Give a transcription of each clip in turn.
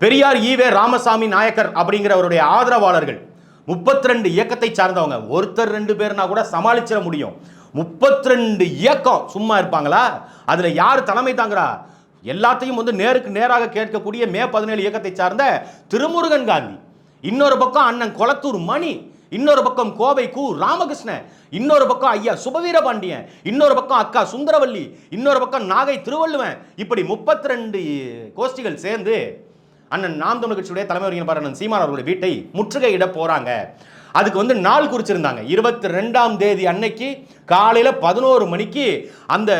Periyar EV Ramasamy Naicker அப்படிங்கிறவருடைய ஆதரவாளர்கள். முப்பத்தி ரெண்டு இயக்கத்தை சார்ந்தவங்க. ஒருத்தர் ரெண்டு பேர்னா கூட சமாளிச்சிட முடியும். முப்பத்தி ரெண்டு இயக்கம் சும்மா இருப்பாங்களா? அதுல யார் தலைமை தாங்குறா? எல்லாத்தையும் வந்து நேருக்கு நேராக கேட்கக்கூடிய மே பதினேழு இயக்கத்தை சார்ந்த திருமுருகன் காந்தி. இன்னொரு பக்கம் அண்ணன் கொளத்தூர் மணி. இன்னொரு பக்கம் கோவை கு ராமகிருஷ்ணன். இன்னொரு பக்கம் ஐயா சுபவீர பாண்டியன். இன்னொரு பக்கம் அக்கா சுந்தரவல்லி. இன்னொரு பக்கம் நாகை திருவள்ளுவன். இப்படி முப்பத்தி ரெண்டு கோஷ்டிகள் சேர்ந்து அண்ணன் நாம் தமிழ் கட்சியுடைய தலைமை ஒருங்கிணைப்பாளர் அண்ணன் சீமான் அவர்களுடைய வீட்டை முற்றுகையிட போகிறாங்க அதுக்கு வந்து நாள் குறிச்சிருந்தாங்க. இருபத்தி ரெண்டாம் தேதி அன்னைக்கு காலையில் பதினோரு மணிக்கு அந்த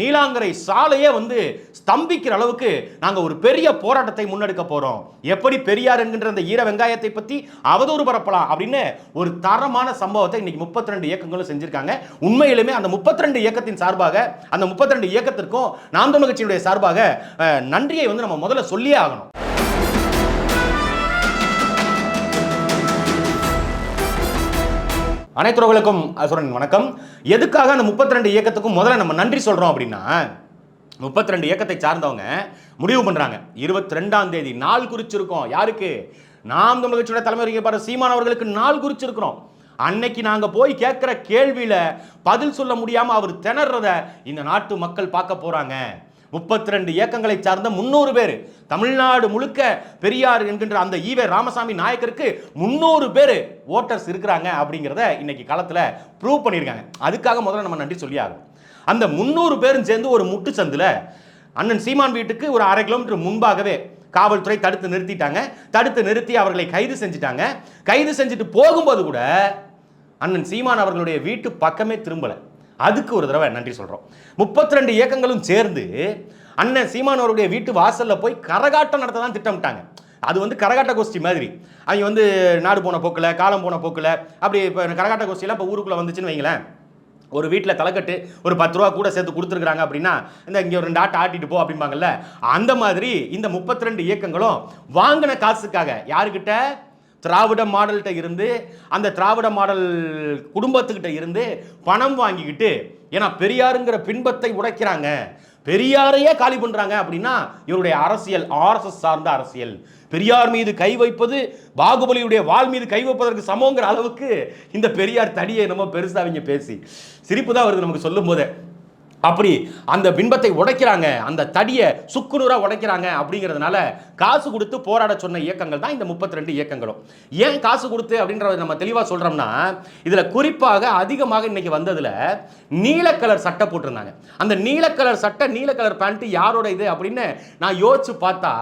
நீலாங்கரை சாலையே வந்து ஸ்தம்பிக்கிற அளவுக்கு நாங்கள் ஒரு பெரிய போராட்டத்தை முன்னெடுக்க போகிறோம் எப்படி பெரியார் என்கின்ற அந்த ஈர வெங்காயத்தை பற்றி அவதூறு பரப்பலாம் அப்படின்னு ஒரு தரமான சம்பவத்தை இன்னைக்கு முப்பத்தி ரெண்டு இயக்கங்களும் செஞ்சுருக்காங்க. உண்மையிலுமே அந்த முப்பத்தி ரெண்டு இயக்கத்தின் சார்பாக அந்த முப்பத்தி ரெண்டு இயக்கத்திற்கும் நாம் தமிழ் கட்சியினுடைய சார்பாக நன்றியை வந்து நம்ம முதல்ல சொல்லியே ஆகணும். அனைத்துறவுகளுக்கும் அசுரன் வணக்கம். எதுக்காக அந்த முப்பத்தி ரெண்டு இயக்கத்துக்கும் முதல்ல நம்ம நன்றி சொல்கிறோம் அப்படின்னா முப்பத்தி ரெண்டு இயக்கத்தை சார்ந்தவங்க முடிவு பண்ணுறாங்க இருபத்தி ரெண்டாம் தேதி நாள் குறிச்சிருக்கோம். யாருக்கு? நாம் தமிழ் கட்சியோட தலைமை ஒருங்கிணைப்பாளர் சீமான் அவர்களுக்கு நாள் குறிச்சிருக்கிறோம். அன்னைக்கு நாங்கள் போய் கேட்குற கேள்வியில் பதில் சொல்ல முடியாமல் அவர் திணறத இந்த நாட்டு மக்கள் பார்க்க போகிறாங்க முப்பத்தி ரெண்டு இயக்கங்களை சார்ந்த முன்னூறு பேர். தமிழ்நாடு முழுக்க பெரியார் என்கின்ற அந்த ஈவே ராமசாமி நாயக்கருக்கு முன்னூறு பேர் ஓட்டர்ஸ் இருக்கிறாங்க அப்படிங்கிறத இன்னைக்கு காலத்தில் ப்ரூவ் பண்ணியிருக்காங்க. அதுக்காக முதல்ல நம்ம நன்றி சொல்லி ஆகும் அந்த முன்னூறு பேரும் சேர்ந்து ஒரு முட்டு சந்தில் அண்ணன் சீமான் வீட்டுக்கு ஒரு அரை கிலோமீட்டர் முன்பாகவே காவல்துறை தடுத்து நிறுத்திட்டாங்க. தடுத்து நிறுத்தி அவர்களை கைது செஞ்சுட்டாங்க. கைது செஞ்சுட்டு போகும்போது கூட அண்ணன் சீமான் அவர்களுடைய வீட்டு பக்கமே திரும்பலை. அதுக்கு ஒரு தடவை நன்றி சொல்கிறோம் முப்பத்தி ரெண்டு இயக்கங்களும் சேர்ந்து அண்ணன் சீமான் அவருடைய வீட்டு வாசலில் போய் கரகாட்டம் நடத்த தான் திட்டமிட்டாங்க. அது வந்து கரகாட்ட கோஷ்டி மாதிரி. அவங்க வந்து நாடு போன போக்கில் காலம் போன போக்கில் அப்படி இப்போ கரகாட்ட கோஷ்டியெல்லாம் இப்போ ஊருக்குள்ளே வந்துச்சுன்னு வைங்களேன். ஒரு வீட்டில் தலைக்கட்டு ஒரு பத்து ரூபா கூட சேர்த்து கொடுத்துருக்குறாங்க அப்படின்னா இந்த இங்கே ஒரு ரெண்டு ஆட்டை ஆட்டிட்டு போ அப்படிம்பாங்கல்ல. அந்த மாதிரி இந்த முப்பத்தி ரெண்டு இயக்கங்களும் வாங்கின காசுக்காக யாருக்கிட்ட? திராவிட மாடல்கிட்ட இருந்து அந்த திராவிட மாடல் குடும்பத்துக்கிட்ட இருந்து பணம் வாங்கிக்கிட்டு ஏன்னா பெரியாருங்கிற பின்பத்தை உடைக்கிறாங்க. பெரியாரையே காலி பண்ணுறாங்க அப்படின்னா இவருடைய அரசியல் ஆர்எஸ்எஸ் சார்ந்த அரசியல். பெரியார் மீது கை வைப்பது பாகுபலியுடைய வாள் மீது கை வைப்பதற்கு சமங்கிற அளவுக்கு இந்த பெரியார் தடியை நம்ம பெருசாக அவங்க பேசி. சிரிப்பு தான் வருது நமக்கு சொல்லும் போதே. அப்படி அந்த பின்பத்தை உடைக்கிறாங்க அந்த தடியை சுக்குநூறாக உடைக்கிறாங்க அப்படிங்கிறதுனால காசு கொடுத்து போராட சொன்ன இயக்கங்கள் தான் இந்த முப்பத்தி ரெண்டு இயக்கங்களும். ஏன் காசு கொடுத்து அப்படின்றத நம்ம தெளிவாக சொல்கிறோம்னா இதில் குறிப்பாக அதிகமாக இன்னைக்கு வந்ததில் நீல கலர் சட்டை போட்டிருந்தாங்க. அந்த நீல கலர் சட்டை நீல கலர் பேண்ட்டு யாரோட இது அப்படின்னு நான் யோசிச்சு பார்த்தா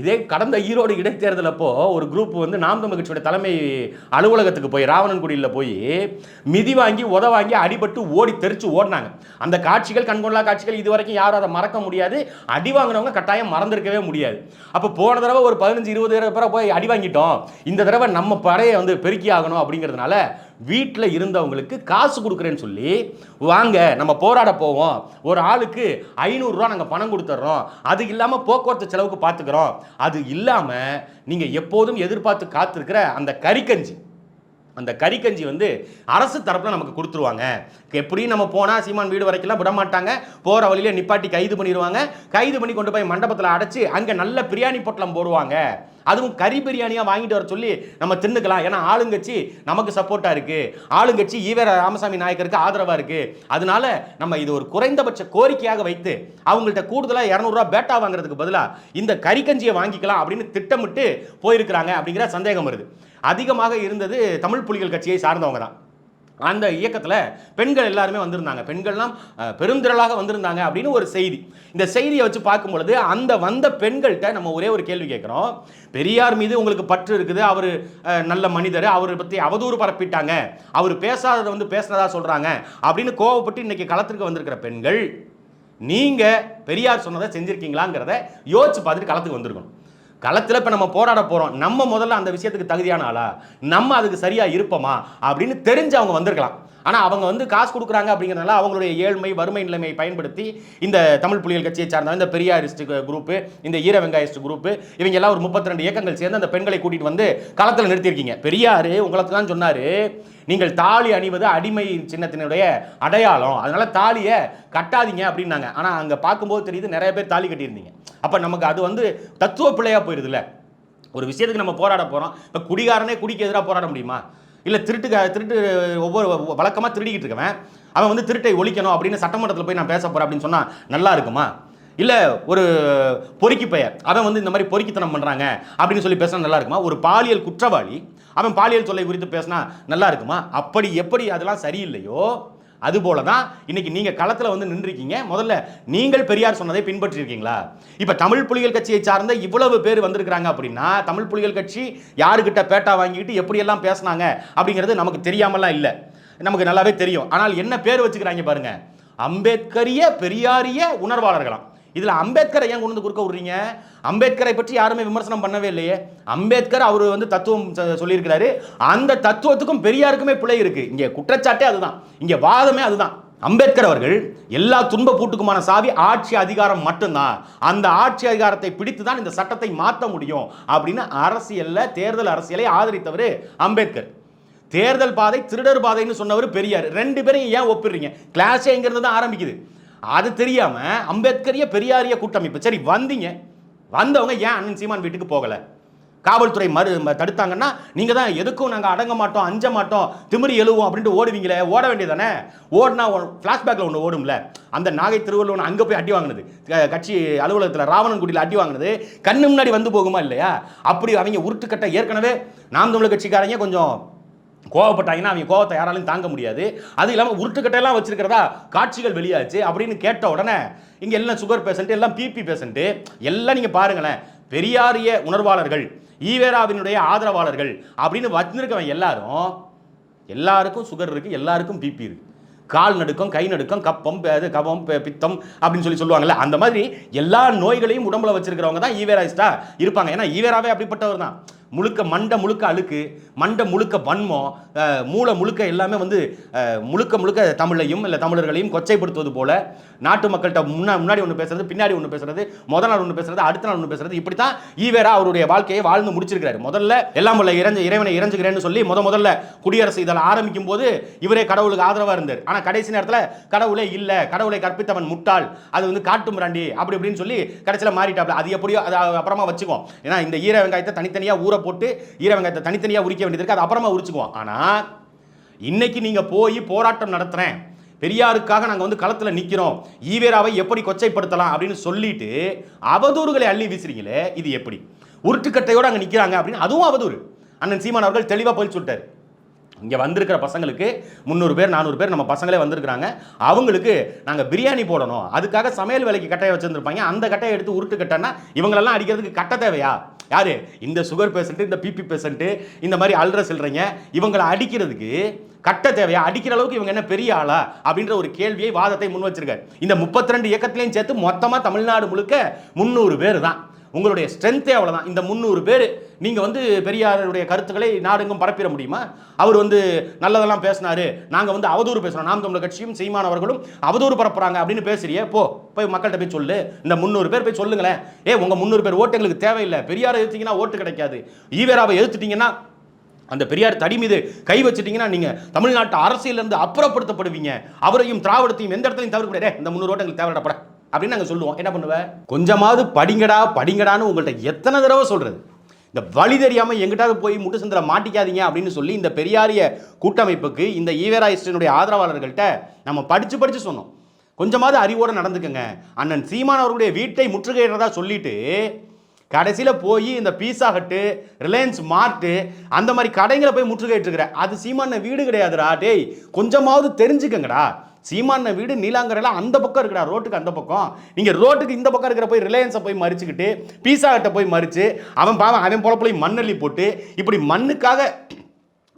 இதே கடந்த ஈரோடு இடைத்தேர்தல் அப்போ ஒரு குரூப் வந்து நாம் தமிழ் கட்சியோட தலைமை அலுவலகத்துக்கு போய் ராவணன்குடியில் போய் மிதி வாங்கி உத வாங்கி அடிபட்டு ஓடி தெரிச்சு ஓடினாங்க. அந்த காட்சிகள் கண்கொள்ளா காட்சிகள் இது வரைக்கும் யாரும் அதை மறக்க முடியாது. அடி வாங்கினவங்க கட்டாயம் மறந்துருக்கவே முடியாது. அப்போ போன தடவை ஒரு பதினஞ்சு இருபது தடவை போய் அடி வாங்கிட்டோம். இந்த தடவை நம்ம படையை வந்து பெருக்கி ஆகணும் அப்படிங்கிறதுனால வீட்டில் இருந்தவங்களுக்கு காசு கொடுக்குறேன்னு சொல்லி வாங்க நம்ம போராட போவோம். ஒரு ஆளுக்கு ஐநூறுரூவா நாங்கள் பணம் கொடுத்துட்றோம் அது இல்லாமல் போக்குவரத்து செலவுக்கு பார்த்துக்கிறோம் அது இல்லாமல் நீங்கள் எப்போதும் எதிர்பார்த்து காத்திருக்கிற அந்த கறிக்கஞ்சி. அந்த கறிக்கஞ்சி வந்து அரசு தரப்பில் நமக்கு கொடுத்துருவாங்க. எப்படியும் நம்ம போனால் சீமான் வீடு வரைக்கும்லாம் விட மாட்டாங்க. போகிற வழியில் நிப்பாட்டி கைது பண்ணிடுவாங்க கைது பண்ணி கொண்டு போய் மண்டபத்தில் அடைச்சி அங்கே நல்ல பிரியாணி பொட்டலம் போடுவாங்க. அதுவும் கறி பிரியாணியாக வாங்கிட்டு வர சொல்லி நம்ம தின்னுக்கலாம். ஏன்னா ஆளுங்கட்சி நமக்கு சப்போர்ட்டாக இருக்குது ஆளுங்கட்சி ஈவேர ராமசாமி நாயக்கருக்கு ஆதரவாக இருக்குது அதனால நம்ம இது ஒரு குறைந்தபட்ச கோரிக்கையாக வைத்து அவங்கள்ட்ட கூடுதலாக இரநூறுவா பேட்டா வாங்குறதுக்கு பதிலாக இந்த கறிக்கஞ்சியை வாங்கிக்கலாம் அப்படின்னு திட்டமிட்டு போயிருக்கிறாங்க அப்படிங்கிற சந்தேகம் வருது. அதிகமாக இருந்தது தமிழ் புலிகள் கட்சியை சார்ந்தவங்க தான். அந்த இயக்கத்தில் பெண்கள் எல்லாருமே வந்திருந்தாங்க. பெண்கள்லாம் பெருந்திரளாக வந்திருந்தாங்க அப்படின்னு ஒரு செய்தி. இந்த செய்தியை வச்சு பார்க்கும் பொழுது அந்த வந்த பெண்கள்கிட்ட நம்ம ஒரே ஒரு கேள்வி கேட்குறோம். பெரியார் மீது உங்களுக்கு பற்று இருக்குது. அவர் நல்ல மனிதர். அவரை பற்றி அவதூறு பரப்பிட்டாங்க. அவர் பேசாததை வந்து பேசினதா சொல்கிறாங்க அப்படின்னு கோவப்பட்டு இன்றைக்கி களத்திற்கு வந்திருக்கிற பெண்கள் நீங்கள் பெரியார் சொன்னதை செஞ்சுருக்கீங்களாங்கிறத யோசிச்சு பார்த்துட்டு களத்துக்கு வந்திருக்கணும். களத்தில் இப்போ நம்ம போராட போகிறோம் நம்ம முதல்ல அந்த விஷயத்துக்கு தகுதியான ஆளா? நம்ம அதுக்கு சரியாக இருப்போமா? அப்படின்னு தெரிஞ்சு அவங்க வந்திருக்கலாம். ஆனால் அவங்க வந்து காசு கொடுக்குறாங்க அப்படிங்கிறதுனால அவங்களுடைய ஏழ்மை வறுமை நிலைமையை பயன்படுத்தி இந்த தமிழ் புலிகள் கட்சியை சார்ந்த இந்த பெரியாரிஸ்ட் குரூப்பு இந்த ஈர வெங்காயிஸ்ட் குரூப்பு இவங்க எல்லாம் ஒரு முப்பத்தி ரெண்டு இயக்கங்கள் சேர்ந்து அந்த பெண்களை கூட்டிட்டு வந்து களத்தில் நிறுத்தியிருக்கீங்க. பெரியார் உங்களுக்கு தான் சொன்னார். நீங்கள் தாலி அணிவது அடிமை சின்னத்தினுடைய அடையாளம். அதனால தாலியை கட்டாதீங்க அப்படின்னாங்க. ஆனால் அங்கே பார்க்கும்போது தெரியுது நிறைய பேர் தாலி கட்டியிருந்தீங்க. அப்போ நமக்கு அது வந்து தத்துவ பிள்ளையாக போயிடுதுல்ல ஒரு விஷயத்துக்கு நம்ம போராட போகிறோம் இப்போ குடிகாரனே குடிக்கு எதிராக போராட முடியுமா? இல்லை திருட்டு திருட்டு ஒவ்வொரு வழக்கமாக திருடிக்கிட்டு இருக்கவன் அவன் வந்து திருட்டை ஒழிக்கணும் அப்படின்னு சட்டமன்றத்தில் போய் நான் பேச போகிறேன் அப்படின்னு சொன்னால் நல்லா இருக்குமா? இல்லை ஒரு பொறுக்கி பெயர் அவன் வந்து இந்த மாதிரி பொறுக்கித்தனம் பண்ணுறாங்க அப்படின்னு சொல்லி பேசினா நல்லா இருக்குமா? ஒரு பாலியல் குற்றவாளி அவன் பாலியல் தொல்லை குறித்து பேசினா நல்லா இருக்குமா? அப்படி எப்படி அதெல்லாம் சரியில்லையோ? அதுபோல தான் இன்னைக்கு நீங்கள் களத்தில் வந்து நின்றுருக்கீங்க. முதல்ல நீங்கள் பெரியார் சொன்னதை பின்பற்றிருக்கீங்களா? இப்போ தமிழ் புலிகள் கட்சியை சார்ந்த இவ்வளவு பேர் வந்திருக்கிறாங்க அப்படின்னா தமிழ் புலிகள் கட்சி யாருக்கிட்ட பேட்டா வாங்கிட்டு எப்படியெல்லாம் பேசினாங்க பேசுனாங்க அப்படிங்கிறது நமக்கு தெரியாமலாம் இல்லை. நமக்கு நல்லாவே தெரியும். ஆனால் என்ன பேர் வச்சுக்கிறாங்க பாருங்க. அம்பேத்கரிய பெரியாரிய உணர்வாளர்களாம். இதில் அம்பேத்கரை ஏன் கொண்டு வந்து குறுக்க விடுறீங்க? அம்பேத்கரை பற்றி யாருமே விமர்சனம் பண்ணவே இல்லையே. அம்பேத்கர் அவர் வந்து தத்துவம் சொல்லியிருக்கிறாரு. அந்த தத்துவத்துக்கும் பெரியாருக்குமே பிழை இருக்கு. இங்கே குற்றச்சாட்டே அதுதான். இங்கே வாதமே அதுதான். அம்பேத்கர் அவர்கள் எல்லா துன்ப பூட்டுக்குமான சாவி ஆட்சி அதிகாரம் மட்டும்தான். அந்த ஆட்சி அதிகாரத்தை பிடித்து தான் இந்த சட்டத்தை மாற்ற முடியும் அப்படின்னு அரசியலில் தேர்தல் அரசியலை ஆதரித்தவர் அம்பேத்கர். தேர்தல் பாதை திருடர் பாதைன்னு சொன்னவர் பெரியார். ரெண்டு பேரையும் ஏன் ஒப்பிடுறீங்க? கிளாஸே இங்கிருந்து தான் ஆரம்பிக்குது. அது தெரியாமல் அம்பேத்கரிய பெரியாரிய கூட்டமைப்பு. சரி வந்தீங்க. வந்தவங்க ஏன் அண்ணன் சீமான் வீட்டுக்கு போகலை? காவல்துறை மறு தடுத்தாங்கன்னா நீங்கள் தான் எதுக்கும் நாங்கள் அடங்க மாட்டோம் அஞ்ச மாட்டோம் திமிரி எழுவோம் அப்படின்ட்டு ஓடுவீங்களே ஓட வேண்டியதானே ஓடினா ஃப்ளாஷ்பேக்கில் ஒன்று ஓடும்ல. அந்த நாகை திருவள்ளுவன் அங்கே போய் அடி வாங்கினது. கட்சி அலுவலகத்தில் ராவணன்குடியில் அடி வாங்கினது. கண்ணு முன்னாடி வந்து போகுமா இல்லையா? அப்படி அவங்க உருட்டுக்கட்ட ஏற்கனவே நாம் தமிழ் கட்சிக்காரங்க கொஞ்சம் கோவப்பட்டாங்கன்னா அவங்க கோவத்தை யாராலையும் தாங்க முடியாது. அது இல்லாமல் உருட்டுக்கட்டையெல்லாம் வச்சிருக்கிறதா? காட்சிகள் வெளியாச்சு அப்படின்னு கேட்ட உடனே இங்கே எல்லாம் சுகர் பேஷண்ட் எல்லாம் பிபி பேஷண்ட்டு எல்லாம் நீங்கள் பாருங்களேன். பெரியாரிய உணர்வாளர்கள் ஈவேராவினுடைய ஆதரவாளர்கள் அப்படின்னு வச்சிருக்கவன் எல்லாரும் எல்லாருக்கும் சுகர் இருக்குது எல்லாருக்கும் பிபி இருக்குது கால் நடுக்கம் கை நடுக்கம் கப்பம் அது கபம் பித்தம் அப்படின்னு சொல்லி சொல்லுவாங்கல்ல அந்த மாதிரி எல்லா நோய்களையும் உடம்புல வச்சிருக்கிறவங்க தான் ஈவேராயிஸ்டா இருப்பாங்க. ஏன்னா ஈவேராவே அப்படிப்பட்டவர் தான். முழுக்க மண்டை முழுக்க அழுக்கு மண்டை முழுக்க வன்மம் மூளை முழுக்க எல்லாமே வந்து முழுக்க முழுக்க தமிழையும் இல்லை தமிழர்களையும் கொச்சைப்படுத்துவது போல நாட்டு மக்கள்கிட்ட முன்னா முன்னாடி ஒன்று பேசுறது பின்னாடி ஒன்று பேசுறது முதல் நாள் ஒன்று பேசுறது அடுத்த நாள் ஒன்று பேசுறது இப்படி தான் ஈவேரா அவருடைய வாழ்க்கையை வாழ்ந்து முடிச்சிருக்கிறார். முதல்ல எல்லாம் உள்ள இறைஞ்ச இறைவனை இறைஞ்சுக்கிறேன்னு சொல்லி முத முதல்ல குடியரசு இதில் ஆரம்பிக்கும் போது இவரே கடவுளுக்கு ஆதரவாக இருந்தார். ஆனால் கடைசி நேரத்தில் கடவுளே இல்லை கடவுளை கற்பித்தவன் முட்டாள் அது வந்து காட்டு மிராண்டி அப்படி இப்படின்னு சொல்லி கடைசியில் மாறிட்டாப்ல. அது எப்படியோ அது அப்புறமா வச்சுக்குவோம். ஏன்னா இந்த ஈர வெங்காயத்தை தனித்தனியாக ஊற போட்டு ஈர வெங்காயத்தை தனித்தனியாக உரிக்க வேண்டியது இருக்குது அது அப்புறமா உரிச்சுக்குவோம். ஆனால் இன்னைக்கு நீங்கள் போய் போராட்டம் நடத்துகிறேன் பெரியாருக்காக நாங்கள் வந்து களத்தில் நிற்கிறோம் ஈவேராவை எப்படி கொச்சைப்படுத்தலாம் அப்படின்னு சொல்லிட்டு அவதூறுகளை அள்ளி வீசுறீங்களே இது எப்படி? உருட்டுக்கட்டையோடு அங்கே நிற்கிறாங்க அப்படின்னு அதுவும் அவதூறு. அண்ணன் சீமான் அவர்கள் தெளிவாக போய் சொல்லிட்டார். இங்கே வந்திருக்கிற பசங்களுக்கு முந்நூறு பேர் நானூறு பேர் நம்ம பசங்களே வந்திருக்கிறாங்க. அவங்களுக்கு நாங்கள் பிரியாணி போடணும். அதுக்காக சமையல் வேலைக்கு கட்டையை வச்சுருந்துருப்பாங்க. அந்த கட்டையை எடுத்து உருட்டு கட்டைன்னா இவங்களெல்லாம் அடிக்கிறதுக்கு கட்ட தேவையா? யார்? இந்த சுகர் பேஷண்ட்டு இந்த பிபி பேஷண்ட்டு இந்த மாதிரி அல்ற செல்றீங்க. இவங்களை அடிக்கிறதுக்கு கட்ட தேவையா? அடிக்கிற அளவுக்கு இவங்க என்ன பெரிய ஆளா? அப்படின்ற ஒரு கேள்வியை வாதத்தை முன் வச்சிருக்காரு. இந்த 32 ரெண்டு இயக்கத்திலையும் சேர்த்து மொத்தமாக தமிழ்நாடு முழுக்க முந்நூறு பேர் தான். உங்களுடைய ஸ்ட்ரென்த்தே அவ்வளோதான் இந்த முந்நூறு பேர் நீங்கள் வந்து பெரியாருடைய கருத்துக்களை நாடெங்கும் பரப்பிட முடியுமா? அவர் வந்து நல்லதெல்லாம் பேசினாரு. நாங்கள் வந்து அவதூறு பேசுகிறோம் நாம் தமிழர் கட்சியும் சீமானவர்களும் அவதூறு பரப்புறாங்க அப்படின்னு பேசுறியே. போ போய் மக்கள்கிட்ட போய் சொல்லு. இந்த முந்நூறு பேர் போய் சொல்லுங்களேன். ஏ உங்கள் முந்நூறு பேர் ஓட்டு எங்களுக்கு தேவையில்லை. பெரியாரை எதிர்த்தீங்கன்னா ஓட்டு கிடைக்காது. ஈவேராவை எதிர்த்துட்டீங்கன்னா அந்த பெரியார் தடி மீது கை வச்சுட்டீங்கன்னா நீங்கள் தமிழ்நாட்டு அரசியலிருந்து அப்புறப்படுத்தப்படுவீங்க. அவரையும் திராவிடத்தையும் எந்த இடத்துலையும் தவிர கூடாது இந்த முன்னூறு ஓட்டங்களுக்கு தேவைப்படப்பட அப்படின்னு நாங்கள் சொல்லுவோம். என்ன பண்ணுவேன் கொஞ்சமாவது படிங்கடா படிங்கடான்னு உங்கள்கிட்ட எத்தனை தடவை சொல்கிறது இந்த வழி தெரியாமல் எங்கிட்டாவது போய் முட்டு சந்திர மாட்டிக்காதீங்க அப்படின்னு சொல்லி இந்த பெரியாரிய கூட்டமைப்புக்கு இந்த ஈவேராயிஸ்டனுடைய ஆதரவாளர்கள்ட்ட நம்ம படித்து படித்து சொன்னோம். கொஞ்சமாவது அறிவோடு நடந்துக்கங்க. அண்ணன் சீமான் அவர்களுடைய வீட்டை முற்றுகையிடுறதா சொல்லிட்டு கடைசியில் போய் இந்த பீஸா ஹட்டு ரிலையன்ஸ் மார்ட்டு அந்த மாதிரி கடைங்களை போய் முற்றுகையிட்டுருக்குற. அது சீமான வீடு கிடையாதுடா. டேய் கொஞ்சமாவது தெரிஞ்சுக்கங்கடா. சீமான வீடு நீலாங்கரையில் அந்த பக்கம் இருக்குடா ரோட்டுக்கு அந்த பக்கம். நீங்கள் ரோட்டுக்கு இந்த பக்கம் இருக்கிற போய் ரிலையன்ஸை போய் மறிச்சுக்கிட்டு பீஸா கட்டை போய் மறித்து அவன் பாவன் அவன் பொழப்புலையும் மண்ணள்ளி போட்டு இப்படி மண்ணுக்காக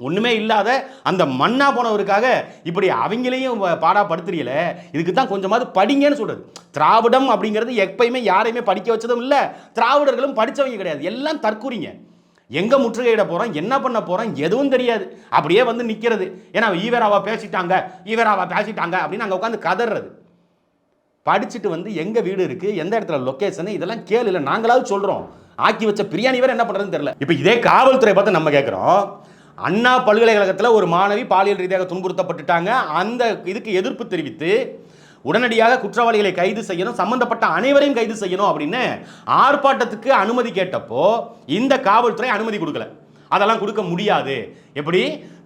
ஒன்றுமே இல்லாத அந்த மண்ணா போனவருக்காக இப்படி அவங்களையும் பாடாப்படுத்துறீல இதுக்கு தான் கொஞ்சமாவது படிங்கன்னு சொல்றது. திராவிடம் அப்படிங்கிறது எப்பயுமே யாரையுமே படிக்க வச்சதும் இல்லை திராவிடர்களும் படித்தவங்க கிடையாது. எல்லாம் தற்கூறிங்க. எங்கே முற்றுகையிட போகிறோம் என்ன பண்ண போகிறோம் எதுவும் தெரியாது. அப்படியே வந்து நிற்கிறது ஏன்னா ஈவராவா பேசிட்டாங்க ஈவராவா பேசிட்டாங்க அப்படின்னு அங்கே உட்காந்து கதறது. படிச்சுட்டு வந்து எங்கள் வீடு இருக்குது எந்த இடத்துல? லொக்கேஷனு இதெல்லாம் கேளு. இல்லை நாங்களாவது சொல்கிறோம் ஆக்கி வச்ச பிரியாணி வேறு என்ன பண்ணுறதுன்னு தெரியல. இப்போ இதே காவல்துறை பார்த்து நம்ம கேட்குறோம் அண்ணா பல்கலைக்கழகத்தில் ஒரு மாணவி பாலியல் ரீதியாக துன்புறுத்தப்பட்டுட்டாங்க. அந்த இதுக்கு எதிர்ப்பு தெரிவித்து உடனடியாக குற்றவாளிகளை கைது செய்யணும் சம்பந்தப்பட்ட அனைவரையும் கைது செய்யணும் அப்படின்னு ஆர்ப்பாட்டத்துக்கு அனுமதி கேட்டப்போ இந்த காவல்துறை அனுமதி கொடுக்கல. அதெல்லாம் கொடுக்க முடியாது. எப்படி?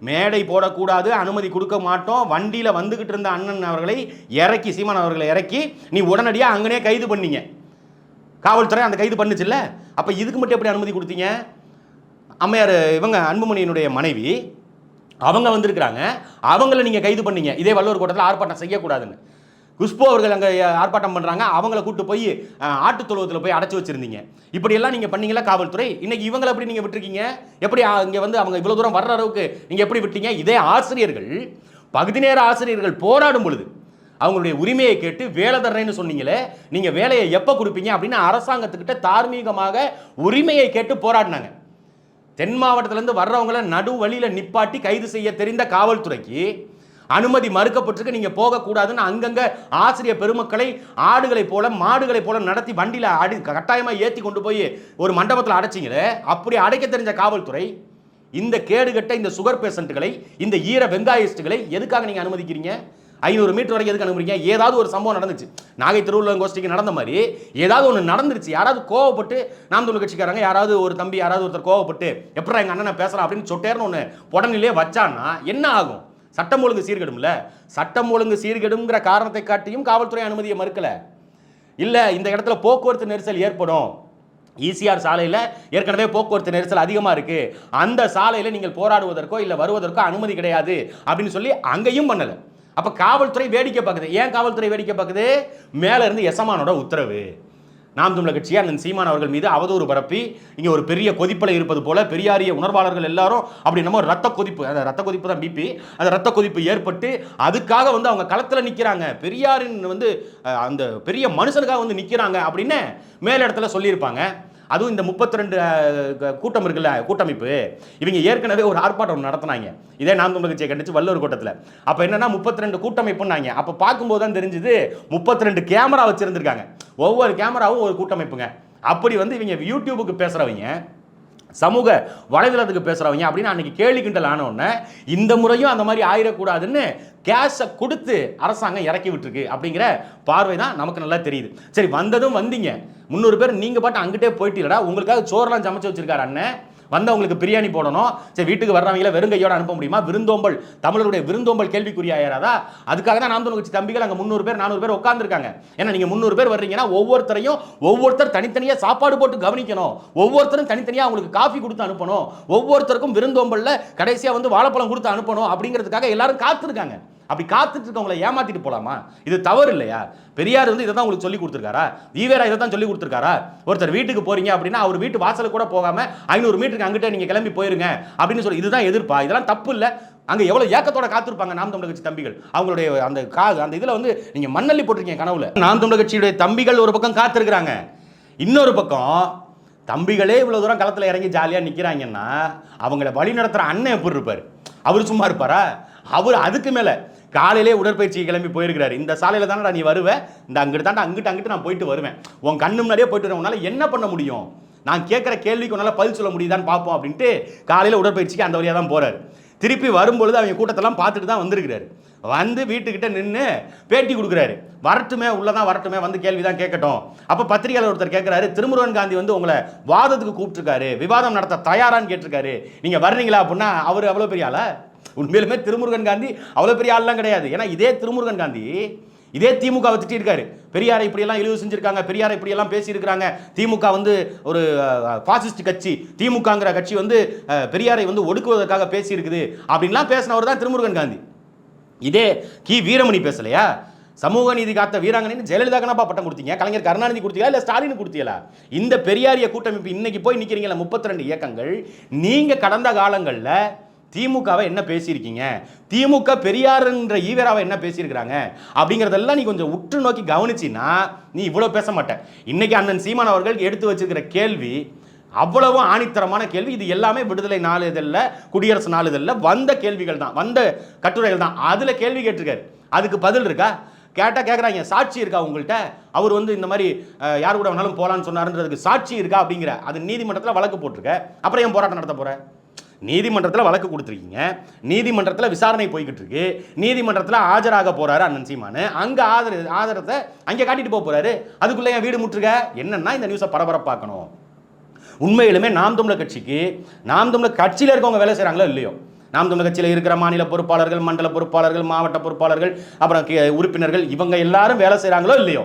மேடை போடக்கூடாது அனுமதி கொடுக்க மாட்டோம். வண்டியில் வந்துக்கிட்டு இருந்த அண்ணன் அவர்களை இறக்கி சீமான் அவர்களை இறக்கி நீ உடனடியாக அங்கனே கைது பண்ணீங்க. காவல்துறை அந்த கைது பண்ணுச்சுல்ல? அப்போ இதுக்கு மட்டும் எப்படி அனுமதி கொடுத்தீங்க? அம்மையார் இவங்க அன்புமணியினுடைய மனைவி அவங்க வந்திருக்கிறாங்க. அவங்கள நீங்கள் கைது பண்ணீங்க. இதே வள்ளுவர் கோட்டத்தில் ஆர்ப்பாட்டம் செய்யக்கூடாதுன்னு. குஷ்பு அவர்கள் அங்கே ஆர்ப்பாட்டம் பண்ணுறாங்க அவங்கள கூட்டு போய் ஆட்டு தொழுவத்தில் போய் அடைச்சி வச்சுருந்தீங்க. இப்படியெல்லாம் நீங்கள் பண்ணீங்களா காவல்துறை? இன்னைக்கு இவங்களை எப்படி நீங்கள் விட்டுருக்கீங்க? எப்படி இங்கே வந்து அவங்க இவ்வளோ தூரம் வர்ற அளவுக்கு நீங்கள் எப்படி விட்டீங்க? இதே ஆசிரியர்கள் பகுதி நேர ஆசிரியர்கள் போராடும் பொழுது அவங்களுடைய உரிமையை கேட்டு வேலை தர்றேன்னு சொன்னீங்களே நீங்கள் வேலையை எப்போ கொடுப்பீங்க அப்படின்னு அரசாங்கத்துக்கிட்ட தார்மீகமாக உரிமையை கேட்டு போராடினாங்க. தென் மாவட்டத்திலேருந்து வர்றவங்கள நடு வழியில் நிப்பாட்டி கைது செய்ய தெரிந்த காவல்துறைக்கு அனுமதி மறுக்கப்பட்டிருக்கு. நீங்கள் போகக்கூடாதுன்னு அங்கங்கே ஆசிரியர் பெருமக்களை ஆடுகளைப் போல மாடுகளைப் போல நடத்தி வண்டியில் அடி கட்டாயமாக ஏற்றி கொண்டு போய் ஒரு மண்டபத்தில் அடைச்சிங்களே அப்படி அடைக்க தெரிஞ்ச காவல்துறை இந்த கேடுகட்ட இந்த சுகர் பேஷண்ட்டுகளை இந்த ஈர வெங்காயிஸ்ட்டுகளை எதுக்காக நீங்கள் அனுமதிக்கிறீங்க? ஐநூறு மீட்டர் வரைக்கும் எதுக்கு அனுப்புறீங்க ஏதாவது ஒரு சம்பவம் நடந்துச்சு. நாகை திருவள்ளுவர் கோஷ்டிக்கு நடந்த மாதிரி ஏதாவது ஒன்று நடந்துருச்சு. யாராவது கோவப்பட்டு நாம் தமிழ் கட்சிக்காரங்க யாராவது ஒரு தம்பி யாராவது ஒருத்தர் கோவப்பட்டு எப்படா எங்கள் அண்ணனை பேசுகிறான் அப்படின்னு சொட்டேர்னு ஒன்று உடனிலே வச்சான்னா என்ன ஆகும்? சட்டம் ஒழுங்கு சீர்கெடும்ல? சட்டம் ஒழுங்கு சீர்கெடுங்கிற காரணத்தை காட்டியும் காவல்துறை அனுமதியை மறுக்கல. இல்லை இந்த இடத்துல போக்குவரத்து நெரிசல் ஏற்படும். ஈசிஆர் சாலையில் ஏற்கனவே போக்குவரத்து நெரிசல் அதிகமாக இருக்குது அந்த சாலையில் நீங்கள் போராடுவதற்கோ இல்லை வருவதற்கோ அனுமதி கிடையாது அப்படின்னு சொல்லி அங்கேயும் பண்ணலை. அப்போ காவல்துறை வேடிக்கை பார்க்குது. ஏன் காவல்துறை வேடிக்கை பார்க்குது? மேலே இருந்து எசமானோட உத்தரவு. நாம் தமிழர் கட்சியை அண்ணன் சீமான் அவர்கள் மீது அவதூறு பரப்பி இங்கே ஒரு பெரிய கொதிப்பலை இருப்பது போல பெரியாரிய உணர்வாளர்கள் எல்லாரும் அப்படி நம்ம ரத்த கொதிப்பு அந்த ரத்த கொதிப்பு தான் பிபி அந்த ரத்த கொதிப்பு ஏற்பட்டு அதுக்காக வந்து அவங்க களத்தில் நிற்கிறாங்க பெரியாரின் வந்து அந்த பெரிய மனுஷனுக்காக வந்து நிற்கிறாங்க அப்படின்னு மேல் இடத்துல சொல்லியிருப்பாங்க. அதுவும் இந்த முப்பத்தி ரெண்டு கூட்டம் இருக்குல்ல கூட்டமைப்பு. இவங்க ஏற்கனவே ஒரு ஆர்ப்பாட்டம் நடத்தினாங்க. இதே நாம் தமிழ் கட்சியை கண்டிச்சு வல்லூர் கூட்டத்தில். அப்போ என்னன்னா முப்பத்தி ரெண்டு கூட்டமைப்புன்னாங்க. அப்போ பார்க்கும்போது தான் தெரிஞ்சுது முப்பத்தி ரெண்டு கேமரா வச்சுருந்துருக்காங்க. ஒவ்வொரு கேமராவும் ஒரு கூட்டமைப்புங்க. அப்படி வந்து இவங்க யூடியூபுக்கு பேசுகிறவங்க சமூக வலைதளத்துக்கு பேசுகிறவங்க அப்படின்னு அன்றைக்கி கேள்வி கிண்டல் இந்த முறையும் அந்த மாதிரி ஆயிடக்கூடாதுன்னு கேஷை கொடுத்து அரசாங்கம் இறக்கி விட்டுருக்கு அப்படிங்கிற பார்வை தான் நமக்கு நல்லா தெரியுது. சரி வந்ததும் வந்தீங்க. முந்நூறு பேர் நீங்கள் பாட்டு அங்கிட்டே போயிட்டீங்களடா? உங்களுக்காக சோறுலாம் சமைச்சு வச்சுருக்காரு அண்ணன். வந்தவங்களுக்கு பிரியாணி போடணும். சரி வீட்டுக்கு வர்றவங்கள வெறும் கையோடு அனுப்ப முடியுமா? விருந்தோம்பல். தமிழருடைய விருந்தோம்பல் கேள்விக்குறியாயிராதா அதுக்காக தான் நாம் கட்சி தம்பிகள் அங்கே முந்நூறு பேர் நானூறு பேர் உட்காந்துருக்காங்க ஏன்னா நீங்கள் முந்நூறு பேர் வர்றீங்கன்னா ஒவ்வொருத்தரையும் ஒவ்வொருத்தர் தனித்தனியாக சாப்பாடு போட்டு கவனிக்கணும். ஒவ்வொருத்தரும் தனித்தனியாக அவங்களுக்கு காஃபி கொடுத்து அனுப்பணும். ஒவ்வொருத்தருக்கும் விருந்தோம்பலில் கடைசியாக வந்து வாழைப்பழம் கொடுத்து அனுப்பணும் அப்படிங்கிறதுக்காக எல்லாரும் காத்திருக்காங்க. அப்படி காத்துட்டு இருக்கவங்களை ஏமாத்திட்டு போலாமா? இது தவறு இல்லையா பெரியார் வந்து இதை தான் உங்களுக்கு சொல்லி கொடுத்துருக்காரா? ஈவேரா இதை தான் சொல்லி கொடுத்துருக்காரா? ஒருத்தர் வீட்டுக்கு போறீங்க அப்படின்னா அவர் வீட்டு வாசலுக்கு கூட போகாம ஐநூறு மீட்டருக்கு அங்கிட்ட நீங்க கிளம்பி போயிருங்க அப்படின்னு சொல்லி இதுதான் எதிர்ப்பா? இதெல்லாம் தப்பு இல்லை அங்க எவ்வளவு ஏக்கத்தோட காத்திருப்பாங்க நாம் தமிழர் கட்சி தம்பிகள்? அவங்களுடைய அந்த கா அந்த இதுல வந்து நீங்க மண்ணள்ளி போட்டிருக்கீங்க கனவுல. நாம் தமிழர் கட்சியுடைய தம்பிகள் ஒரு பக்கம் காத்திருக்கிறாங்க. இன்னொரு பக்கம் தம்பிகளே இவ்வளோ தூரம் களத்தில் இறங்கி ஜாலியாக நிற்கிறாங்கன்னா அவங்கள வழி நடத்துகிற அண்ணன் எப்படி இருப்பார்? அவர் சும்மா இருப்பாரா? அவர் அதுக்கு மேலே காலையிலே உடற்பயிற்சி கிளம்பி போயிருக்கிறாரு. இந்த சாலையில் தானடா நீ வருவேன் இந்த அங்கிட்டு தாண்டா அங்கிட்டு அங்கிட்டு நான் போயிட்டு வருவேன். உன் கண்ணு முன்னாடியே போயிட்டு வரேன் உன்னால என்ன பண்ண முடியும்? நான் கேட்குற கேள்விக்கு உன்னால் பதில் சொல்ல முடியுதான்னு பார்ப்போம் அப்படின்ட்டு காலையில் உடற்பயிற்சிக்கு அந்த வழியாக தான் போகிறாரு திருப்பி வரும்பொழுது அவங்க கூட்டத்தெல்லாம் பார்த்துட்டு தான் வந்திருக்கிறாரு. வந்து வீட்டுக்கிட்ட நின்று பேட்டி கொடுக்குறாரு. வரட்டுமே உள்ளே தான் வரட்டுமே வந்து கேள்வி தான் கேட்கட்டும். அப்போ பத்திரிகையாளர் ஒருத்தர் கேட்குறாரு திருமுருகன் காந்தி வந்து உங்களை வாதத்துக்கு கூப்பிட்டுருக்காரு. விவாதம் நடத்த தயாரான்னு கேட்டிருக்காரு. நீங்கள் வர்றீங்களா அப்படின்னா அவர் அவ்வளோ பெரிய ஆளா? உண்மையிலுமே திருமுருகன் காந்தி அவ்வளோ பெரிய ஆள்லாம் கிடையாது. ஏன்னா இதே திருமுருகன் காந்தி இதே திமுக திட்டி இருக்காரு. பெரியாரை இப்படியெல்லாம் இழிவு செஞ்சுருக்காங்க பெரியாரை இப்படியெல்லாம் பேசியிருக்கிறாங்க. திமுக வந்து ஒரு பாசிஸ்ட் கட்சி திமுகங்கிற கட்சி வந்து பெரியாரை வந்து ஒடுக்குவதற்காக பேசியிருக்குது அப்படின்லாம் பேசினவர் தான் திருமுருகன் காந்தி. இதே கி. வீரமணி பேசலையா? சமூக நீதி காத்த வீராங்கனைன்னு ஜெயலலிதா கணப்பா பட்டம் கொடுத்தீங்க? கலைஞர் கருணாநிதி கொடுத்தீங்களா? இல்லை ஸ்டாலின் கொடுத்தீங்களா? இந்த பெரியாரிய கூட்டமைப்பு இன்னைக்கு போய் நிற்கிறீங்களா முப்பத்தி ரெண்டு இயக்கங்கள். நீங்கள் கடந்த காலங்களில் திமுகவை என்ன பேசியிருக்கீங்க? திமுக பெரியார்ன்ற ஈவராவை என்ன பேசியிருக்கிறாங்க? அப்படிங்கிறதெல்லாம் நீ கொஞ்சம் உற்று நோக்கி கவனிச்சின்னா நீ இவ்வளோ பேச மாட்டேன் இன்னைக்கு அண்ணன் சீமான் அவர்கள் எடுத்து வச்சிருக்கிற கேள்வி அவ்வளவு ஆணித்தரமான கேள்வி இது எல்லாமே விடுதலை நாளிதழில் குடியரசு நாளிதழில் வந்த கேள்விகள் தான் வந்த கட்டுரைகள் தான். அதில் கேள்வி கேட்டிருக்காரு. அதுக்கு பதில் இருக்கா? கேட்டால் கேட்குறாங்க சாட்சி இருக்கா உங்கள்கிட்ட அவர் வந்து இந்த மாதிரி யார் கூட வேணாலும் போகலான்னு சொன்னாருன்றதுக்கு சாட்சி இருக்கா அப்படிங்கிற அது நீதிமன்றத்தில் வழக்கு போட்டிருக்க. அப்புறம் ஏன் போராட்டம் நடத்த போகிறேன் நீதிமன்றத்தில் வழக்கு கொடுத்துருக்கீங்க. நீதிமன்றத்தில் விசாரணை போய்கிட்டு இருக்கு நீதிமன்றத்தில் ஆஜராக போகிறாரு அண்ணன் சீமானு. அங்கே ஆதர ஆதரத்தை அங்கே காட்டிட்டு போக போறாரு. அதுக்குள்ளே என் வீடு முற்றுக? என்னன்னா இந்த நியூஸை பரபரப்பாக்கணும் உண்மையிலுமே நாம் தமிழர் கட்சிக்கு நாம் தமிழர் கட்சியில் இருக்கவங்க வேலை செய்கிறாங்களோ இல்லையோ? நாம் தமிழர் கட்சியில் இருக்கிற மாநில பொறுப்பாளர்கள் மண்டல பொறுப்பாளர்கள் மாவட்ட பொறுப்பாளர்கள் அப்புறம் உறுப்பினர்கள் இவங்க எல்லாரும் வேலை செய்கிறாங்களோ இல்லையோ?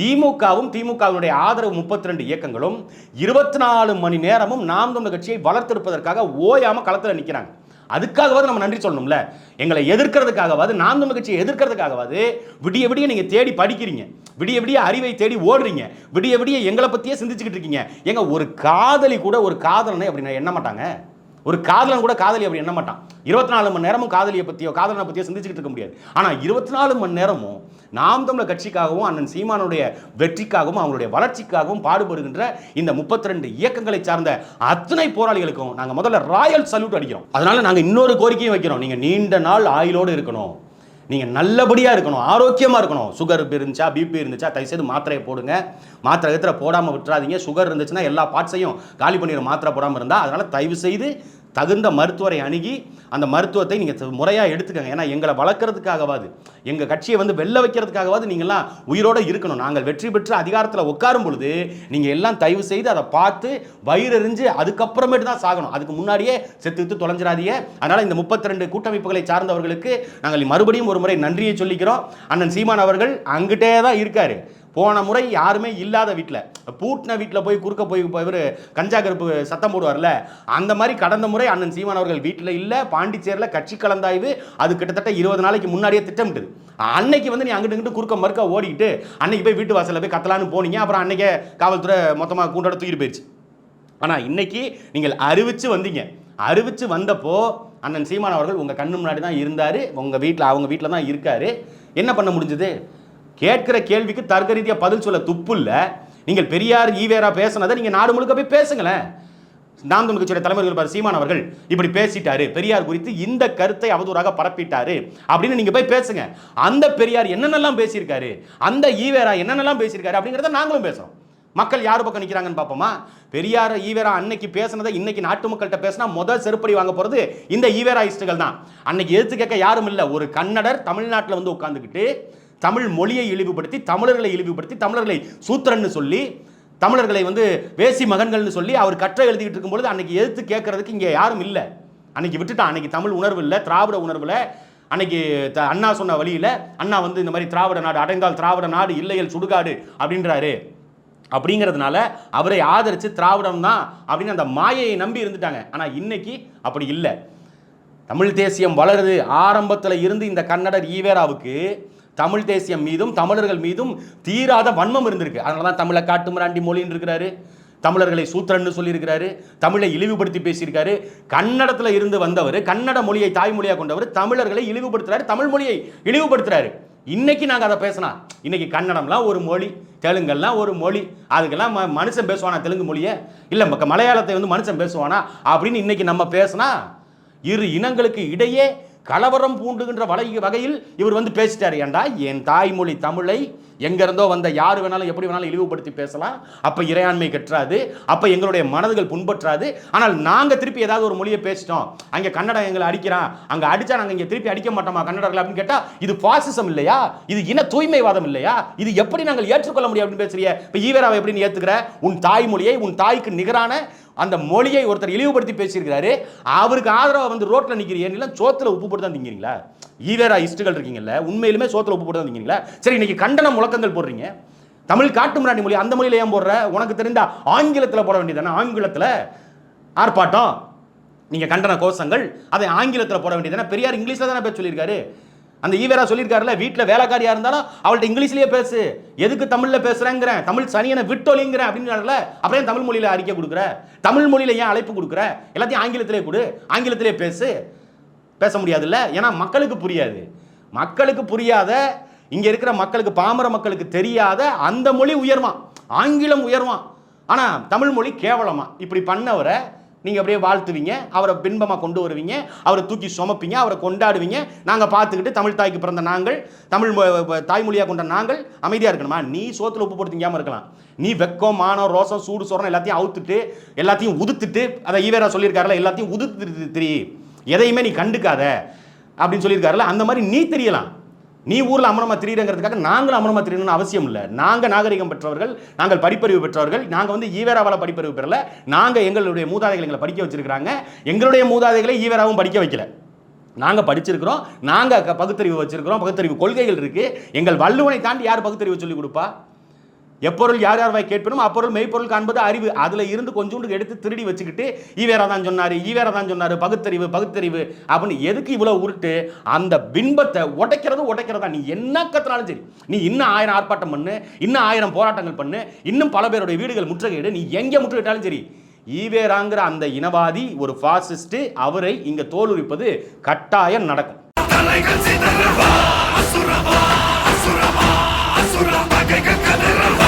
திமுகவும் திமுகவினுடைய ஆதரவு முப்பத்தி ரெண்டு இயக்கங்களும் இருபத்தி நாலு மணி நேரமும் நாம் தமிழர் கட்சியை வளர்த்தெடுப்பதற்காக ஓயாமல் களத்தில் நிற்கிறாங்க அதுக்காகவாது நம்ம நன்றி சொல்லணும்ல. எங்களை எதிர்க்கிறதுக்காகவாது நாம் தமிழ் கட்சியை எதிர்க்கிறதுக்காகவாது விடிய விடிய நீங்கள் தேடி படிக்கிறீங்க. விடிய விடிய அறிவை தேடி ஓடுறீங்க. விடிய விடிய எங்களை பற்றியே சிந்திச்சுக்கிட்டு இருக்கீங்க. எங்க ஒரு காதலி கூட ஒரு காதலனை அப்படின்னு எண்ண மாட்டாங்க? ஒரு காதலன் கூட காதலி அப்படி எண்ண மாட்டான். இருபத்தி நாலு மணி நேரமும் காதலியை பற்றியோ காதலனை பற்றியோ சிந்திச்சுக்கிட்டு இருக்க முடியாது. ஆனால் இருபத்தி நாலு மணி நேரமும் நாம் தமிழர் கட்சிக்காகவும் அண்ணன் சீமானுடைய வெற்றிக்காகவும் அவங்களுடைய வளர்ச்சிக்காகவும் பாடுபடுகின்ற இந்த முப்பத்தி ரெண்டு இயக்கங்களை சார்ந்த அத்தனை போராளிகளுக்கும் நாங்கள் முதல்ல ராயல் சல்யூட் அடிக்கிறோம். அதனால நாங்கள் இன்னொரு கோரிக்கையும் வைக்கிறோம். நீங்கள் நீண்ட நாள் ஆயுளோடு இருக்கணும். நீங்கள் நல்லபடியாக இருக்கணும் ஆரோக்கியமாக இருக்கணும். சுகர் இருந்துச்சா பிபி இருந்துச்சா தயவுசெய்து மாத்திரையை போடுங்க. மாத்திரை எத்திர போடாமல் விட்டுறாதீங்க. சுகர் இருந்துச்சுன்னா எல்லா பார்ட்ஸையும் காலி பண்ணிடுற மாத்திரை போடாமல் இருந்தால் அதனால் தயவு செய்து தகுந்த மருத்துவரை அணுகி அந்த மருத்துவத்தை நீங்கள் முறையாக எடுத்துக்கங்க. ஏன்னா எங்களை வளர்க்குறதுக்காகவாது எங்கள் கட்சியை வந்து வெளில வைக்கிறதுக்காகவாது நீங்கள்லாம் உயிரோடு இருக்கணும். நாங்கள் வெற்றி பெற்று அதிகாரத்தில் உட்காரும் பொழுது நீங்கள் எல்லாம் தயவு செய்து அதை பார்த்து வயிறறிஞ்சு அதுக்கப்புறமேட்டு தான் சாகணும். அதுக்கு முன்னாடியே செத்து வித்து தொலைஞ்சிடாதீங்க. அதனால் இந்த முப்பத்தி ரெண்டு கூட்டமைப்புகளை சார்ந்தவர்களுக்கு நாங்கள் மறுபடியும் ஒரு முறை நன்றியை சொல்லிக்கிறோம். அண்ணன் சீமான் அவர்கள் அங்கிட்டே தான் இருக்காரு. போன முறை யாருமே இல்லாத வீட்டில் பூட்டின வீட்டில் போய் குறுக்க போய் இவர் கஞ்சா கருப்பு சத்தம் போடுவார்ல அந்த மாதிரி கடந்த முறை அண்ணன் சீமான் அவர்கள் வீட்டில் இல்லை பாண்டிச்சேரியில் கட்சி கலந்தாய்வு அது கிட்டத்தட்ட இருபது நாளைக்கு முன்னாடியே திட்டமிட்டது. அன்னைக்கு வந்து நீ அங்கிட்டு இங்கிட்டு குறுக்க மறுக்க ஓடிக்கிட்டு அன்னைக்கு போய் வீட்டு வாசலில் போய் கத்தலான்னு போனீங்க அப்புறம் அன்னைக்கே காவல்துறை மொத்தமாக கூண்டோட தூக்கிட்டு போயிடுச்சு ஆனால் இன்னைக்கு நீங்கள் அறிவிச்சு வந்தீங்க. அறிவிச்சு வந்தப்போ அண்ணன் சீமான் அவர்கள் உங்கள் கண்ணு முன்னாடி தான் இருந்தார் உங்கள் வீட்டில் அவங்க வீட்டில் தான் இருக்கார். என்ன பண்ண முடிஞ்சது? கேட்கிற கேள்விக்கு தர்க்க ரீதியாக பதில் சொல்ல துப்பு இல்லை. நீங்கள் பெரியார் ஈவேரா பேசுனதை நீங்கள் நாடு முழுக்க போய் பேசுங்களேன். நாம் தமிழ் கட்சியோட தலைவர்கள் பார் சீமான் அவர்கள் இப்படி பேசிட்டாரு. பெரியார் குறித்து இந்த கருத்தை அவதூறாக பரப்பிட்டாரு அப்படின்னு நீங்க போய் பேசுங்க. அந்த பெரியார் என்னென்னலாம் பேசியிருக்காரு? அந்த ஈவேரா என்னென்னலாம் பேசியிருக்காரு அப்படிங்கிறத நாங்களும் பேசுறோம். மக்கள் யார் பக்கம் நிற்கிறாங்கன்னு பார்ப்போமா? பெரியார் ஈவேரா அன்னைக்கு பேசினதை இன்னைக்கு நாட்டு மக்கள்கிட்ட பேசினா முதல் செருப்படி வாங்க போகிறது இந்த ஈவேரா இஸ்டுகள் தான். அன்னைக்கு எதிர்த்து கேட்க யாரும் இல்லை. ஒரு கன்னடர் தமிழ்நாட்டில் வந்து உட்காந்துக்கிட்டு தமிழ் மொழியை இழிவுபடுத்தி தமிழர்களை இழிவுபடுத்தி தமிழர்களை சூத்திரன்னு சொல்லி தமிழர்களை வந்து வேசி மகன்கள்னு சொல்லி அவர் கற்றை எழுதிக்கிட்டு இருக்கும்பொழுது அன்னைக்கு எதிர்த்து கேட்கறதுக்கு இங்கே யாரும் இல்லை. அன்னைக்கு விட்டுட்டான். அன்னைக்கு தமிழ் உணர்வு இல்லை திராவிட உணர்வில். அன்னைக்கு த- அண்ணா சொன்ன வழியில் அண்ணா வந்து இந்த மாதிரி திராவிட நாடு அடைந்தால் திராவிட நாடு இல்லையல் சுடுகாடு அப்படின்றாரு. அப்படிங்கிறதுனால அவரை ஆதரித்து திராவிடம் தான் அப்படின்னு அந்த மாயையை நம்பி இருந்துட்டாங்க. ஆனால் இன்னைக்கு அப்படி இல்லை. தமிழ் தேசியம் வளருது. ஆரம்பத்தில் இருந்து இந்த கன்னடர் ஈவேராவுக்கு தமிழ் தேசியம் மீதும் தமிழர்கள் மீதும் தீராத வன்மம் இருந்திருக்கு. அதனால தான் தமிழை காட்டு மிராண்டி மொழின்னு இருக்கிறாரு. தமிழர்களை சூத்திரன்னு சொல்லியிருக்கிறாரு. தமிழை இழிவுபடுத்தி பேசியிருக்காரு. கன்னடத்தில் இருந்து வந்தவர் கன்னட மொழியை தாய்மொழியாக கொண்டவர் தமிழர்களை இழிவுபடுத்துறாரு தமிழ் மொழியை இழிவுபடுத்துறாரு. இன்னைக்கு நாங்கள் அதை பேசினா இன்னைக்கு கன்னடம்லாம் ஒரு மொழி தெலுங்கெல்லாம் ஒரு மொழி அதுக்கெல்லாம் ம- மனுஷன் பேசுவானா தெலுங்கு மொழியை? இல்லை மலையாளத்தை வந்து மனுஷன் பேசுவானா? அப்படின்னு இன்னைக்கு நம்ம பேசினா இரு இனங்களுக்கு இடையே கலவரம் பூண்டுகின்ற வலை வகையில் இவர் வந்து பேசிட்டார். ஏன்டா என் தாய்மொழி தமிழை எங்கேருந்தோ வந்த யார் வேணாலும் எப்படி வேணாலும் இழிவுபடுத்தி பேசலாம். அப்போ இறையாண்மை கற்றாது அப்போ எங்களுடைய மனதுகள் புண்பற்றாது. ஆனால் நாங்கள் திருப்பி ஏதாவது ஒரு மொழியை பேசிட்டோம். அங்கே கன்னடம் எங்களை அடிக்கிறான். அங்கே அடித்தா நாங்கள் இங்கே திருப்பி அடிக்க மாட்டோமா கன்னடர்கள் அப்படின்னு கேட்டால் இது பாசிசம் இல்லையா? இது இன தூய்மைவாதம் இல்லையா? இது எப்படி நாங்கள் ஏற்றுக்கொள்ள முடியும் அப்படின்னு பேசுறிய? இப்போ ஈவராவை எப்படின்னு ஏற்றுக்கிற உன் தாய்மொழியை உன் தாய்க்கு நிகரான அந்த மொழியை ஒருத்தர் இழிவுபடுத்தி பேசியிருக்கிறாரு. அவருக்கு ஆதரவாக வந்து ரோட்டில் நிக்கிறீங்க. சோத்தில் உப்பு போட்டு தான் திங்கிறீங்களா? ஈவேரா இஸ்டுகள் இருக்கீங்கல்ல. உண்மையிலுமே சோத்தில் உப்பு போட்டு தான் திங்கிறீங்களா? சரி இன்னைக்கு கண்டன முழக்கங்கள் போடுறீங்க. தமிழ் காட்டு மிராண்டி மொழி அந்த மொழியில ஏன் போடுற? உனக்கு தெரிந்த ஆங்கிலத்தில் போட வேண்டியதானே ஆங்கிலத்தில் ஆர்ப்பாட்டம். நீங்கள் கண்டன கோஷங்கள் அதை ஆங்கிலத்தில் போட வேண்டியதானே பெரியார் இங்கிலீஷில் தானே பேச சொல்லியிருக்காரு. அந்த ஈவேரா சொல்லியிருக்காருல்ல வீட்டில் வேலைக்காரியாக இருந்தாலும் அவள்கிட்ட இங்கிலீஷ்லேயே பேசு. எதுக்கு தமிழில் பேசுகிறேங்கிறேன் தமிழ் சனியனை விட்டொலிங்கிறேன் அப்படின்னு அப்புறம் தமிழ் மொழியில் அறிக்கை கொடுக்குற? தமிழ் மொழியில ஏன் அழைப்பு கொடுக்குற? எல்லாத்தையும் ஆங்கிலத்திலே கொடு. ஆங்கிலத்திலே பேசு. பேச முடியாதுல்ல? ஏன்னா மக்களுக்கு புரியாது. மக்களுக்கு புரியாத இங்கே இருக்கிற மக்களுக்கு பாமர மக்களுக்கு தெரியாத அந்த மொழி உயர்வான். ஆங்கிலம் உயர்வான். ஆனால் தமிழ் மொழி கேவலமாக இப்படி பண்ணவரை நீங்கள் அப்படியே வாழ்த்துவீங்க அவரை பின்பமாக கொண்டு வருவீங்க அவரை தூக்கி சுமப்பீங்க அவரை கொண்டாடுவீங்க. நாங்கள் பார்த்துக்கிட்டு தமிழ் தாய்க்கு பிறந்த நாங்கள் தமிழ் மொ- தாய்மொழியாக கொண்ட நாங்கள் அமைதியாக இருக்கணுமா? நீ சோத்தில் உப்பு போட்டு இருக்கலாம். நீ வெக்கம் மானம் ரோசம் சூடு சோரம் எல்லாத்தையும் அவுத்துட்டு எல்லாத்தையும் உதுத்துட்டு அதை ஈவேரா சொல்லியிருக்காருல எல்லாத்தையும் உதுத்து திரி. எதையுமே நீ கண்டுக்காத அப்படின்னு சொல்லியிருக்காருல அந்த மாதிரி நீ தெரியலாம். நீ ஊரில் அமரமா திரியிறங்கிறதுக்காக நாங்களும் அமரமா திரியணும்னு அவசியம் இல்லை. நாங்கள் நாகரிகம் பெற்றவர்கள் நாங்கள் படிப்பறிவு பெற்றவர்கள் நாங்கள் வந்து ஈவேராவால் படிப்பறிவு பெறல. நாங்கள் எங்களுடைய மூதாதைகள் எங்களை படிக்க வச்சிருக்கிறாங்க. எங்களுடைய மூதாதைகளை ஈவேராவும் படிக்க வைக்கல. நாங்கள் படிச்சிருக்கிறோம் நாங்கள் பகுத்தறிவு வச்சிருக்கிறோம் பகுத்தறிவு கொள்கைகள் இருக்கு. எங்கள் வள்ளுவனை தாண்டி யார் பகுத்தறிவு சொல்லிக் கொடுப்பா? எப்பொருள் யார் யார் வாய் கேட்பினும் அப்பொருள் மெய்ப்பொருள் காண்பது அறிவு. அதில் இருந்து கொஞ்சோண்டு எடுத்து திருடி வச்சுக்கிட்டு ஈவேரா தான் சொன்னார் ஈவேரா தான் சொன்னார் பகுத்தறிவு பகுத்தறிவு அப்படின்னு எதுக்கு இவ்வளோ உருட்டு? அந்த பின்பத்தை உடைக்கிறது உடைக்கிறதா. நீ என்ன கத்தினாலும் சரி. நீ இன்னும் ஆயிரம் ஆர்ப்பாட்டம் பண்ணு இன்னும் ஆயிரம் போராட்டங்கள் பண்ணு இன்னும் பல பேருடைய வீடுகள் முற்றுகையிடு நீ எங்கே முற்றுகிட்டாலும் சரி. ஈவேராங்கிற அந்த இனவாதி ஒரு ஃபாசிஸ்ட்டு அவரை இங்கே தோலுரிப்பது கட்டாயம் நடக்கும்.